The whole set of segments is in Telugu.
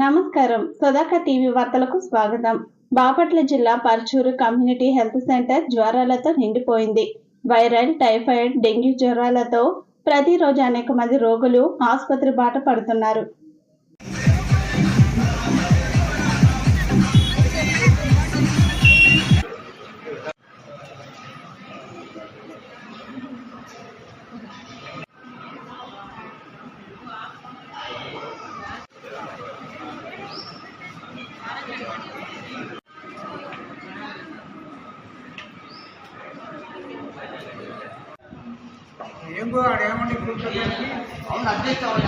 నమస్కారం. సదాక టీవీ వార్తలకు స్వాగతం. బాపట్ల జిల్లా పర్చూరు కమ్యూనిటీ హెల్త్ సెంటర్ జ్వరాలతో నిండిపోయింది. వైరల్ టైఫాయిడ్ డెంగ్యూ జ్వరాలతో ప్రతిరోజు అనేక మంది రోగులు ఆసుపత్రి బాట పడుతున్నారు. ఏం ఏమండి కూర్చోడానికి అవును అడ్జస్ట్ అవ్వాలి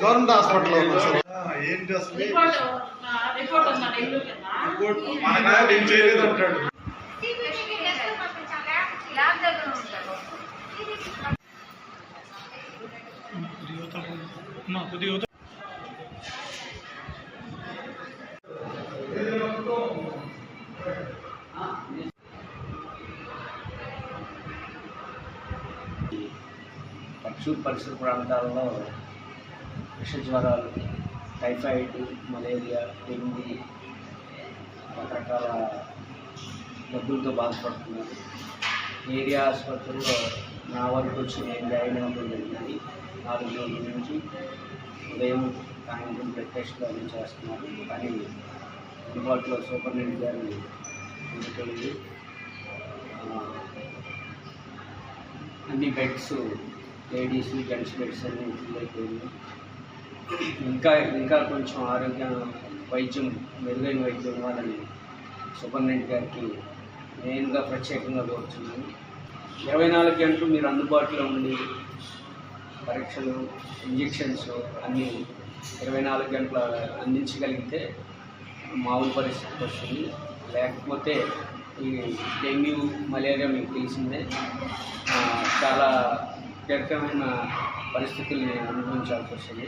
గవర్నమెంట్ ఏంటి అసలు? రిపోర్ట్ రిపోర్ట్ ఉందండి ఇల్లు కింద రిపోర్ట్? మనకు ఏం చేయలేదు అంటాడు పక్షూర్ పరిసర ప్రాంతాల్లో విష జ్వరాలు టైఫాయిడ్ మలేరియా డెంగీ రకరకాల డబ్బులతో బాధపడుతున్నారు. ఏరియా ఆసుపత్రిలో నా వరకు వచ్చి నేను జాయిన్ అవ్వడం జరిగింది? నాలుగు రోజుల నుంచి ఉదయం సాయంత్రం బ్లడ్ టెస్ట్లు చేస్తున్నారు కానీ అందుబాటులో సూపరింటెండెంట్ గారిని ఎందుకెళ్ళి అన్ని బెడ్స్ లేడీస్ జెంట్స్ బెడ్స్ అన్ని ఫుల్ అయిపోయింది ఇంకా ఇంకా కొంచెం ఆరోగ్య వైద్యం మెరుగైన వైద్యం ఇవ్వాలని సూపరింటెండెంట్ గారికి నేనుగా ప్రత్యేకంగా కోరుతున్నాను ఇరవై నాలుగు గంటలు మీరు అందుబాటులో ఉండి పరీక్షలు ఇంజెక్షన్స్ అన్నీ ఇరవై నాలుగు గంటల అందించగలిగితే మామూలు పరిస్థితికి వస్తుంది. లేకపోతే ఈ డెంగ్యూ మలేరియా మీకు తెలిసిందే. చాలా కీలకమైన పరిస్థితుల్ని అనుభవించాల్సి వస్తుంది.